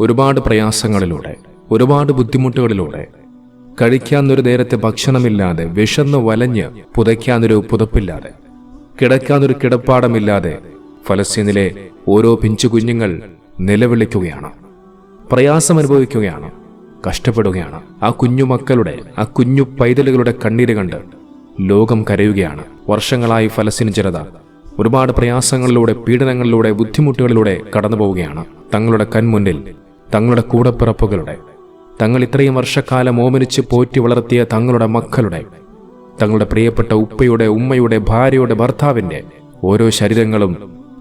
ഒരുപാട് പ്രയാസങ്ങളിലൂടെ ഒരുപാട് ബുദ്ധിമുട്ടുകളിലൂടെ. കഴിക്കാനൊരു നേരത്തെ ഭക്ഷണമില്ലാതെ വിശന്ന് വലഞ്ഞ് പുതയ്ക്കാനൊരു പുതപ്പില്ലാതെ കിടക്കാനൊരു കിടപ്പാടമില്ലാതെ ഫലസ്തീനിലെ ഓരോ പിഞ്ചു കുഞ്ഞുങ്ങൾ നിലവിളിക്കുകയാണ് പ്രയാസം അനുഭവിക്കുകയാണ് കഷ്ടപ്പെടുകയാണ്. ആ കുഞ്ഞുമക്കളുടെ ആ കുഞ്ഞു പൈതലുകളുടെ കണ്ണീര് കണ്ട് ലോകം കരയുകയാണ്. വർഷങ്ങളായി ഫലസ്തീൻ ജനത ഒരുപാട് പ്രയാസങ്ങളിലൂടെ പീഡനങ്ങളിലൂടെ ബുദ്ധിമുട്ടുകളിലൂടെ കടന്നു പോവുകയാണ് തങ്ങളുടെ കൺമുന്നിൽ തങ്ങളുടെ കൂടപ്പിറപ്പുകളുടെ തങ്ങൾ ഇത്രയും വർഷക്കാലം ഓമനിച്ച് പോറ്റി വളർത്തിയ തങ്ങളുടെ മക്കളുടെ തങ്ങളുടെ പ്രിയപ്പെട്ട ഉപ്പയുടെ ഉമ്മയുടെ ഭാര്യയുടെ ഭർത്താവിന്റെ ഓരോ ശരീരങ്ങളും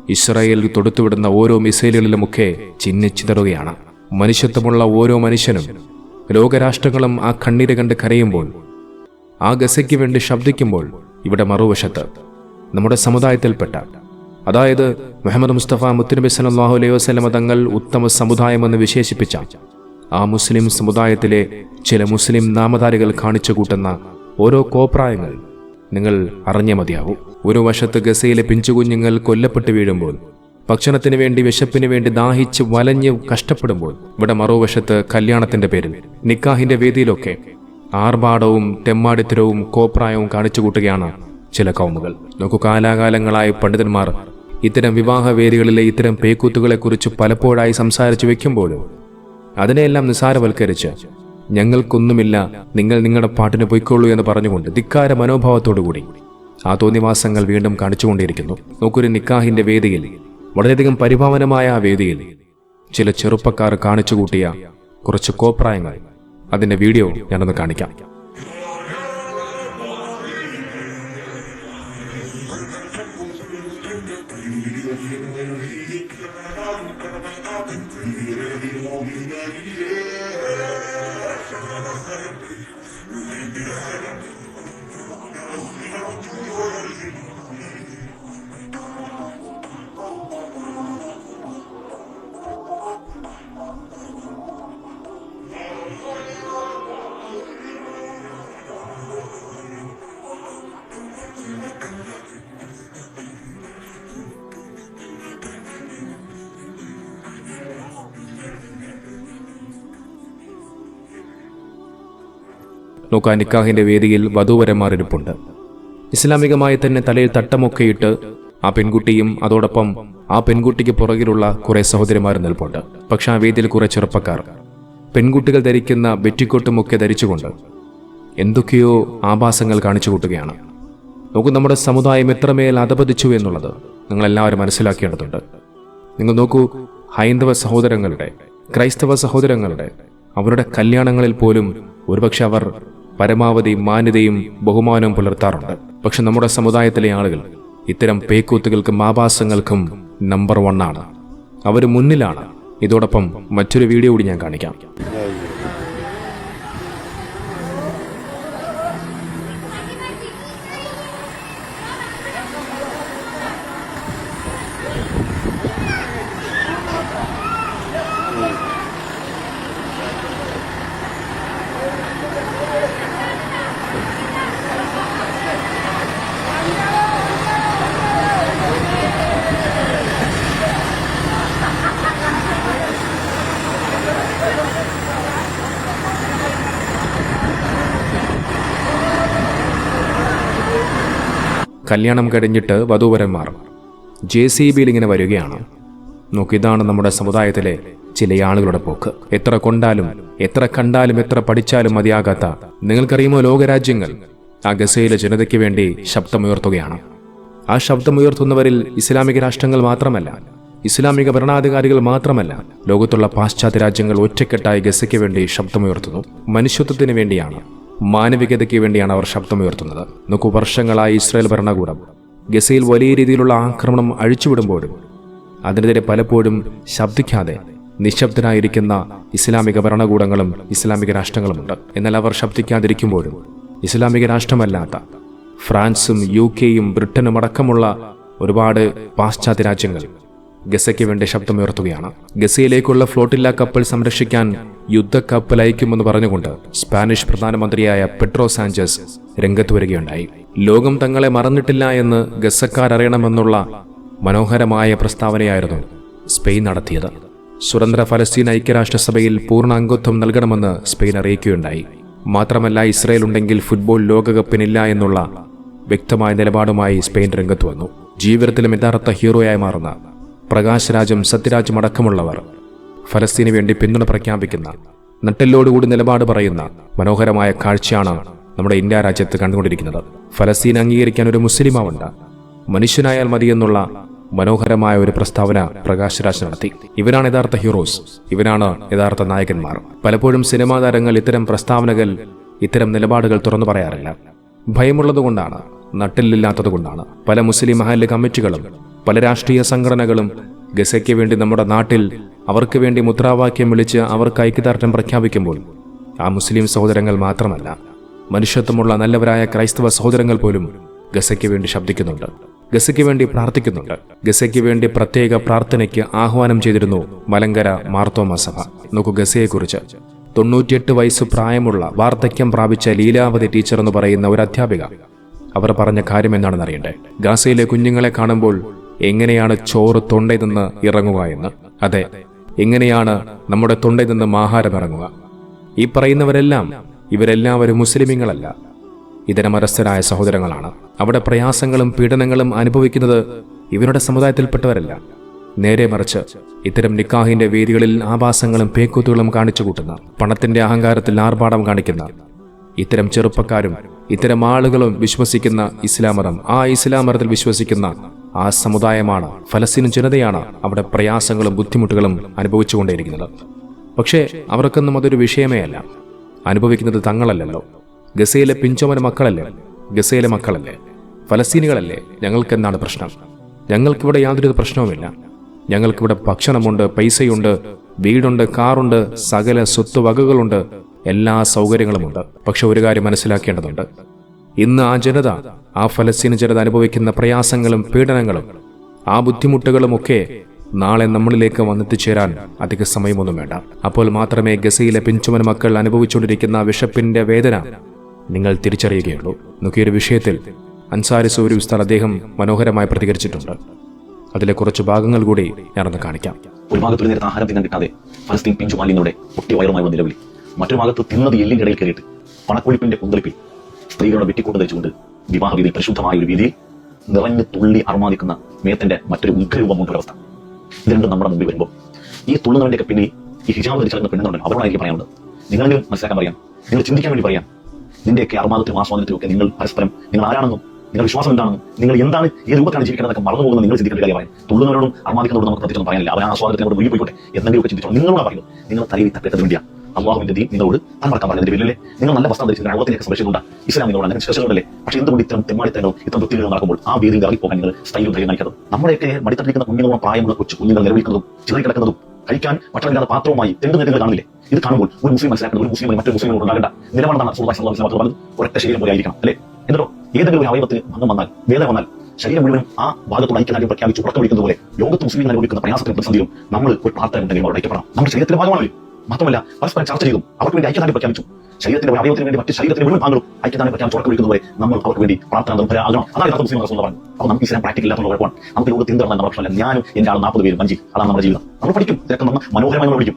ഇസ്രായേലിൽ തൊടുത്തുവിടുന്ന ഓരോ മിസൈലുകളിലുമൊക്കെ ചിഹ്നിച്ചിതറുകയാണ് മനുഷ്യത്വമുള്ള ഓരോ മനുഷ്യനും ലോകരാഷ്ട്രങ്ങളും ആ കണ്ണീര് കണ്ട് കരയുമ്പോൾ ആ ഗസയ്ക്ക് വേണ്ടി ശബ്ദിക്കുമ്പോൾ ഇവിടെ മറുവശത്ത് നമ്മുടെ സമുദായത്തിൽപ്പെട്ട അതായത് മുഹമ്മദ് മുസ്തഫ മുത്തുനബി സല്ലല്ലാഹു അലൈഹി വസ്ലമ തങ്ങൾ ഉത്തമ സമുദായമെന്ന് വിശേഷിപ്പിച്ച ആ മുസ്ലിം സമുദായത്തിലെ ചില മുസ്ലിം നാമധാരികൾ കാണിച്ചു കൂട്ടുന്ന ഓരോ കോപ്രായങ്ങൾ നിങ്ങൾ അറിഞ്ഞേ മതിയാവൂ. ഒരു വശത്ത് ഗസയിലെ പിഞ്ചുകുഞ്ഞുങ്ങൾ കൊല്ലപ്പെട്ട് വീഴുമ്പോൾ ഭക്ഷണത്തിന് വേണ്ടി വിശപ്പിന് വേണ്ടി ദാഹിച്ച് വലഞ്ഞ് കഷ്ടപ്പെടുമ്പോൾ ഇവിടെ മറുവശത്ത് കല്യാണത്തിന്റെ പേരിൽ നിക്കാഹിന്റെ വേദിയിലൊക്കെ ആർഭാടവും തെമ്മാടിത്തരവും കോപ്രായവും കാണിച്ചു കൂട്ടുകയാണ് ചില കൗമുകൾ. നോക്കൂ കാലാകാലങ്ങളായ പണ്ഡിതന്മാർ ഇത്തരം വിവാഹ വേദികളിലെ ഇത്തരം പേക്കൂത്തുകളെക്കുറിച്ച് പലപ്പോഴായി സംസാരിച്ചു വെക്കുമ്പോഴും അതിനെയെല്ലാം നിസാരവൽക്കരിച്ച് ഞങ്ങൾക്കൊന്നുമില്ല നിങ്ങൾ നിങ്ങളുടെ പാട്ടിന് പൊയ്ക്കൊള്ളൂ എന്ന് പറഞ്ഞുകൊണ്ട് ധിക്കാര മനോഭാവത്തോടുകൂടി ആ തോന്നിവാസങ്ങൾ വീണ്ടും കാണിച്ചുകൊണ്ടിരിക്കുന്നു. നോക്കൊരു നിക്കാഹിന്റെ വേദിയിൽ വളരെയധികം പരിഭാവനമായ ആ വേദിയിൽ ചില ചെറുപ്പക്കാർ കാണിച്ചു കൂട്ടിയ കുറച്ച് കോപ്രായങ്ങൾ. അതിന്റെ വീഡിയോ ഞാനൊന്ന് കാണിക്കാം. Yeah. നോക്കാ നിക്കാഹിന്റെ വേദിയിൽ വധൂവരന്മാർ ഇരിപ്പുണ്ട് ഇസ്ലാമികമായി തന്നെ തലയിൽ തട്ടമൊക്കെയിട്ട് ആ പെൺകുട്ടിയും അതോടൊപ്പം ആ പെൺകുട്ടിക്ക് പുറകിലുള്ള കുറെ സഹോദരിമാർ നിൽപ്പുണ്ട്. പക്ഷെ ആ വേദിയിൽ കുറെ ചെറുപ്പക്കാർ. പെൺകുട്ടികൾ ധരിക്കുന്ന വെറ്റിക്കോട്ടുമൊക്കെ ധരിച്ചുകൊണ്ട് എന്തൊക്കെയോ ആഭാസങ്ങൾ കാണിച്ചു കൂട്ടുകയാണ് നോക്കൂ നമ്മുടെ സമുദായം എത്രമേൽ അധപതിച്ചു എന്നുള്ളത് നിങ്ങളെല്ലാവരും മനസ്സിലാക്കേണ്ടതുണ്ട്. നിങ്ങൾ നോക്കൂ ഹൈന്ദവ സഹോദരങ്ങളുടെ ക്രൈസ്തവ സഹോദരങ്ങളുടെ അവരുടെ കല്യാണങ്ങളിൽ പോലും ഒരുപക്ഷെ അവർ പരമാവധി മാന്യതയും ബഹുമാനവും പുലർത്താറുണ്ട്. പക്ഷെ നമ്മുടെ സമുദായത്തിലെ ആളുകൾ ഇത്തരം പേക്കൂത്തുകൾക്കും ആഭാസങ്ങൾക്കും നമ്പർ വണ്ണാണ് അവർ മുന്നിലാണ്. ഇതോടൊപ്പം മറ്റൊരു വീഡിയോ കൂടി ഞാൻ കാണിക്കാം. കല്യാണം കഴിഞ്ഞിട്ട് വധൂവരന്മാർ ജെ സി ബിയിൽ ഇങ്ങനെ വരികയാണ്. നോക്കിതാണ് നമ്മുടെ സമുദായത്തിലെ ചില ആളുകളുടെ പോക്ക്. എത്ര കൊണ്ടാലും എത്ര കണ്ടാലും എത്ര പഠിച്ചാലും മതിയാകാത്ത നിങ്ങൾക്കറിയുമോ ലോകരാജ്യങ്ങൾ? ആ ഗസയിലെ ജനതയ്ക്ക് വേണ്ടി ശബ്ദമുയർത്തുകയാണ്. ആ ശബ്ദമുയർത്തുന്നവരിൽ ഇസ്ലാമിക രാഷ്ട്രങ്ങൾ മാത്രമല്ല ഇസ്ലാമിക ഭരണാധികാരികൾ മാത്രമല്ല ലോകത്തുള്ള പാശ്ചാത്യ രാജ്യങ്ങൾ ഒറ്റക്കെട്ടായി ഗസയ്ക്ക് വേണ്ടി ശബ്ദമുയർത്തുന്നു. മനുഷ്യത്വത്തിന് വേണ്ടിയാണ്. മാനവികതയ്ക്ക് വേണ്ടിയാണ് അവർ ശബ്ദമുയർത്തുന്നത് നോക്കൂ വർഷങ്ങളായി ഇസ്രായേൽ ഭരണകൂടം ഗസയിൽ വലിയ രീതിയിലുള്ള ആക്രമണം അഴിച്ചുവിടുമ്പോഴും അതിനെതിരെ പലപ്പോഴും ശബ്ദിക്കാതെ നിശബ്ദനായിരിക്കുന്ന ഇസ്ലാമിക ഭരണകൂടങ്ങളും ഇസ്ലാമിക രാഷ്ട്രങ്ങളുമുണ്ട്. എന്നാൽ അവർ ശബ്ദിക്കാതിരിക്കുമ്പോഴും ഇസ്ലാമിക രാഷ്ട്രമല്ലാത്ത ഫ്രാൻസും യു കെയും ബ്രിട്ടനും അടക്കമുള്ള ഒരുപാട് പാശ്ചാത്യ രാജ്യങ്ങൾ ഗസയ്ക്ക് വേണ്ടി ശബ്ദമുയർത്തുകയാണ്. ഗസയിലേക്കുള്ള ഫ്ലോട്ടില്ല കപ്പൽ സംരക്ഷിക്കാൻ യുദ്ധക്കപ്പൽ അയക്കുമെന്ന് പറഞ്ഞുകൊണ്ട് സ്പാനിഷ് പ്രധാനമന്ത്രിയായ പെട്രോ സാഞ്ചസ് രംഗത്ത് വരികയുണ്ടായി. ലോകം തങ്ങളെ മറന്നിട്ടില്ല എന്ന് ഗസക്കാരറിയണമെന്നുള്ള മനോഹരമായ പ്രസ്താവനയായിരുന്നു സ്പെയിൻ നടത്തിയത്. സ്വതന്ത്ര ഫലസ്തീൻ ഐക്യരാഷ്ട്രസഭയിൽ പൂർണ അംഗത്വം നൽകണമെന്ന് സ്പെയിൻ അറിയിക്കുകയുണ്ടായി. മാത്രമല്ല ഇസ്രയേൽ ഉണ്ടെങ്കിൽ ഫുട്ബോൾ ലോകകപ്പിനില്ല എന്നുള്ള വ്യക്തമായ നിലപാടുമായി സ്പെയിൻ രംഗത്ത് വന്നു. ജീവിതത്തിലും യഥാർത്ഥ ഹീറോയായി മാറുന്ന പ്രകാശ് രാജും സത്യരാജും അടക്കമുള്ളവർ ഫലസ്തീന് വേണ്ടി പിന്തുണ പ്രഖ്യാപിക്കുന്ന നട്ടെല്ലോടുകൂടി നിലപാട് പറയുന്ന മനോഹരമായ കാഴ്ചയാണ് നമ്മുടെ ഇന്ത്യ രാജ്യത്ത് കണ്ടുകൊണ്ടിരിക്കുന്നത്. ഫലസ്തീൻ അംഗീകരിക്കാൻ ഒരു മുസ്ലിമാവുണ്ട്. മനുഷ്യനായാൽ മതിയെന്നുള്ള മനോഹരമായ ഒരു പ്രസ്താവന പ്രകാശ് രാജ് നടത്തി. ഇവരാണ് യഥാർത്ഥ ഹീറോസ്. ഇവരാണ് യഥാർത്ഥ നായകന്മാർ. പലപ്പോഴും സിനിമാ താരങ്ങൾ ഇത്തരം പ്രസ്താവനകൾ ഇത്തരം നിലപാടുകൾ തുറന്നു പറയാറില്ല. ഭയമുള്ളതുകൊണ്ടാണ് നട്ടിലില്ലാത്തതുകൊണ്ടാണ് പല മുസ്ലിം മഹല്ല് കമ്മിറ്റികളും പല രാഷ്ട്രീയ സംഘടനകളും ഗസയ്ക്ക് വേണ്ടി നമ്മുടെ നാട്ടിൽ അവർക്ക് വേണ്ടി മുദ്രാവാക്യം വിളിച്ച് അവർക്ക് ഐക്യദാർഢ്യം പ്രഖ്യാപിക്കുമ്പോൾ ആ മുസ്ലിം സഹോദരങ്ങൾ മാത്രമല്ല മനുഷ്യത്വമുള്ള നല്ലവരായ ക്രൈസ്തവ സഹോദരങ്ങൾ പോലും ഗസയ്ക്ക് വേണ്ടി ശബ്ദിക്കുന്നുണ്ട് ഗസയ്ക്ക് വേണ്ടി പ്രാർത്ഥിക്കുന്നുണ്ട് ഗസയ്ക്ക് വേണ്ടി പ്രത്യേക പ്രാർത്ഥനയ്ക്ക് ആഹ്വാനം ചെയ്തിരുന്നു മലങ്കര മാർത്തോമ സഭ. നോക്കൂ ഗസയെക്കുറിച്ച്. തൊണ്ണൂറ്റിയെട്ട് വയസ്സ് പ്രായമുള്ള വാർദ്ധക്യം പ്രാപിച്ച ലീലാവതി ടീച്ചർ എന്ന് പറയുന്ന ഒരു അധ്യാപിക അവർ പറഞ്ഞ കാര്യം എന്താണെന്ന് അറിയണ്ടേ? ഗാസയിലെ കുഞ്ഞുങ്ങളെ കാണുമ്പോൾ എങ്ങനെയാണ് ചോറ് തൊണ്ടയിൽ നിന്ന് ഇറങ്ങുക എന്ന്? അതെ എങ്ങനെയാണ് നമ്മുടെ തൊണ്ടയിൽ നിന്നും ആഹാരം ഇറങ്ങുക? ഈ പറയുന്നവരെല്ലാം ഇവരെല്ലാവരും മുസ്ലിമിങ്ങളല്ല. ഇതരമരസ്ഥരായ സഹോദരങ്ങളാണ്. അവിടെ പ്രയാസങ്ങളും പീഡനങ്ങളും അനുഭവിക്കുന്നത് ഇവരുടെ സമുദായത്തിൽപ്പെട്ടവരല്ല. നേരെ മറിച്ച് ഇത്തരം നിക്കാഹിന്റെ വേദികളിൽ ആവാസങ്ങളും പേക്കൂത്തുകളും കാണിച്ചു കൂട്ടുന്ന പണത്തിന്റെ അഹങ്കാരത്തിൽ ആർഭാടം കാണിക്കുന്ന ഇത്തരം ചെറുപ്പക്കാരും ഇത്തരം ആളുകളും വിശ്വസിക്കുന്ന ഇസ്ലാം മതം ആ ഇസ്ലാം മതത്തിൽ വിശ്വസിക്കുന്ന ആ സമുദായമാണ് ഫലസ്തീൻ ജനതയാണ് അവിടെ പ്രയാസങ്ങളും ബുദ്ധിമുട്ടുകളും അനുഭവിച്ചുകൊണ്ടേയിരിക്കുന്നത്. പക്ഷേ അവർക്കൊന്നും അതൊരു വിഷയമേ അല്ല. അനുഭവിക്കുന്നത് തങ്ങളല്ലല്ലോ. ഗസയിലെ പിഞ്ചോമന മക്കളല്ലേ? ഗസയിലെ മക്കളല്ലേ? ഫലസ്തീനികളല്ലേ? ഞങ്ങൾക്കെന്താണ് പ്രശ്നം? ഞങ്ങൾക്കിവിടെ യാതൊരു പ്രശ്നവുമില്ല. ഞങ്ങൾക്കിവിടെ ഭക്ഷണമുണ്ട് പൈസയുണ്ട് വീടുണ്ട് കാറുണ്ട് സകല സ്വത്തുവകകളുണ്ട് എല്ലാ സൗകര്യങ്ങളുമുണ്ട്. പക്ഷെ ഒരു കാര്യം മനസ്സിലാക്കേണ്ടതുണ്ട്. ഇന്ന് ആ ജനത ആ ഫലസ്തീന ജനത അനുഭവിക്കുന്ന പ്രയാസങ്ങളും പീഡനങ്ങളും ആ ബുദ്ധിമുട്ടുകളുമൊക്കെ നാളെ നമ്മളിലേക്ക് വന്നെത്തിച്ചേരാൻ അധിക സമയമൊന്നും വേണ്ട. അപ്പോൾ മാത്രമേ ഗസയിലെ പിഞ്ചുമന മക്കൾ അനുഭവിച്ചുകൊണ്ടിരിക്കുന്ന വിഷപ്പിന്റെ വേദന നിങ്ങൾ തിരിച്ചറിയുകയുള്ളൂ. നോക്കിയൊരു വിഷയത്തിൽ അൻസാരി സൂരി ഉസ്താദ് അദ്ദേഹം മനോഹരമായി പ്രതികരിച്ചിട്ടുണ്ട്. അതിലെ കുറച്ച് ഭാഗങ്ങൾ കൂടി ഞാനൊന്ന് കാണിക്കാം. ഒരു ഭാഗത്ത് നേരത്തെ ആഹാരം തിന്നാൻ കിട്ടാതെ ഫലസ്തീൻ പിഞ്ചു മാലിന്യങ്ങളുടെ ഒട്ടി വയറുമായി നിലവിളി. മറ്റൊരു ഭാഗത്ത് തിന്നത് എല്ലിന്റെ ഇടയിൽ കയറിയിട്ട് പണക്കൊഴിപ്പിന്റെ കുന്തളിപ്പിൽ സ്ത്രീകളുടെ വെട്ടിക്കൊണ്ട് ധരിച്ചുകൊണ്ട് വിവാഹവിധി പരിശുദ്ധമായ ഒരു വീതിയിൽ നിറഞ്ഞു തുള്ളി അർമാദിക്കുന്ന മേത്തിന്റെ മറ്റൊരു ഉഗ്രരൂപമുണ്ട് ഒരവസ്ഥ ഇത് രണ്ടും നമ്മുടെ മുമ്പിൽ വരുമ്പോൾ ഈ തുള്ളുന്നവന്റെയൊക്കെ പിന്നെ ഈ ഹിജാബ് ധരിച്ചിരുന്ന പെണ്ണുണ്ടല്ലോ അവരോട് എനിക്ക് പറയാനുള്ളത്. നിങ്ങളെങ്കിലും മനസ്സിലാക്കാൻ പറയാം നിങ്ങൾ ചിന്തിക്കാൻ വേണ്ടി പറയാം. നിന്റെയൊക്കെ അർമാദത്തിനും ആസ്വാദനത്തിനും ഒക്കെ നിങ്ങൾ പരസ്പരം നിങ്ങൾ ആരാണെന്നും നിങ്ങൾ വിശ്വാസം എന്താണെന്നും നിങ്ങൾ എന്താണ് ഈ രൂപത്തിലാണ് ജീവിക്കുന്നതൊക്കെ മറന്നു പോകുന്നത് നിങ്ങൾ ചിന്തിക്കേണ്ട കാര്യം പറയാം തുള്ളുന്നവരോടും അർമാദിക്കുന്നവരോടും നമുക്ക് പ്രത്യേകം പറയാനില്ല. അവർ ആസ്വാദനത്തിനോട് ഒഴുകി പോയിക്കോട്ടെ എന്തെങ്കിലും ഒക്കെ ചിന്തിച്ചോ നിങ്ങളോട് പറയുന്നത്. നിങ്ങൾ തലയിൽ തട്ടേണ്ടത് വേണ്ടിയാണ് അള്ളാഹുവിന്റെ ദീൻ നിങ്ങളോട് താൻ മറക്കാൻ പറഞ്ഞതിന്റെ പേരിലല്ലേ? നിങ്ങൾ നല്ല വസ്ത്രം ധരിച്ചു അള്ളത്തിനൊക്കെ സംരക്ഷിക്കുന്നുണ്ട് ഇസ്ലാം നിങ്ങളോട് അങ്ങനെ ശേഷങ്ങളല്ലേ പക്ഷേ എന്തുകൊണ്ട് ഇത്തരം തെമ്മാടിത്തങ്ങളും ഇത്തരം വൃത്തികളും നടക്കുമ്പോൾ ആ വേദിയിൽ ഇറങ്ങി പോകാൻ നിങ്ങൾ സ്റ്റൈലും ധൈര്യം കാണിക്കുന്നത് നമ്മുടെയൊക്കെ മടിത്തട്ടിരിക്കുന്ന കുഞ്ഞുങ്ങളും പ്രായമുള്ള കൊച്ചു കുഞ്ഞുങ്ങൾ നിലവിളിക്കുന്നതും ചിറി കിടക്കുന്നതും കഴിക്കാൻ പട്ടണമില്ലാത്ത പാത്രവുമായി തെണ്ടു നിങ്ങൾ കാണില്ലേ ഇത് കാണുമ്പോൾ ഒരു മുസ്ലിം മനസ്സിലാക്കുന്നത് ഒരു മുസ്ലിം മറ്റൊരു മുസ്ലിം ഉണ്ടാകേണ്ട. നിലപാടാണ് അലൈഹി വസല്ലം പറഞ്ഞത്? ഒരൊറ്റ ശരീരം പോലെ ആയിരിക്കണം അല്ലേ? എന്നിട്ടോ? ഏതെങ്കിലും ഒരു അവയവത്തിന് ഭംഗം വന്നാൽ വേദന വന്നാൽ ശരീരം മുഴുവൻ ആ ഭാഗത്തോട് ഐക്യനാട്യം പ്രഖ്യാപിച്ച് ഉറക്കം വിളിക്കുന്നത് പോലെ ലോകത്ത് മുസ്ലിം അനുഭവിക്കുന്ന പ്രയാസത്തിന് പ്രതിസന്ധിയിലും നമ്മൾ ഒരു പ്രാർത്ഥന ഉണ്ടെങ്കിൽ ഐക്യപ്പെടാം നമ്മുടെ ശരീരത്തിന്റെ ഭാഗമാണ് മാത്രമല്ല പരസ്പരം ചർച്ച ചെയ്തു അവർക്ക് വേണ്ടി ഐക്യദാർഢ്യം പ്രഖ്യാപിച്ചു ശരീരത്തിന്റെ അവയവത്തിന് വേണ്ടി മറ്റ് ശരീരത്തിന്റെ മുഴുവൻ ഭാഗങ്ങളും ഐക്യദാർഢ്യം പ്രഖ്യാപിച്ച് ഉറക്കം വിളിക്കുന്നത് പോലെ നമ്മൾ അവർക്ക് വേണ്ടി പ്രാർത്ഥന നിർഭരാകണം അതാണ് യഥാർത്ഥ മുസ്ലിം റസൂൽ പറഞ്ഞു അപ്പോൾ നമുക്ക് ഇസ്ലാം പ്രാക്ടിക്കൽ ഇല്ലാത്ത കുഴപ്പമാണ്. നമുക്ക് ലോകത്ത് നമ്മുടെ പ്രശ്നമല്ല ഞാനും എന്റെ ആൾ നാൽപ്പത് പേര് മഞ്ചി അതാണ് നമ്മുടെ ജീവിതം. നമ്മൾ പഠിക്കും. ഇതൊക്കെ നമ്മൾ മനോഹരമായി നമ്മൾ പഠിക്കും.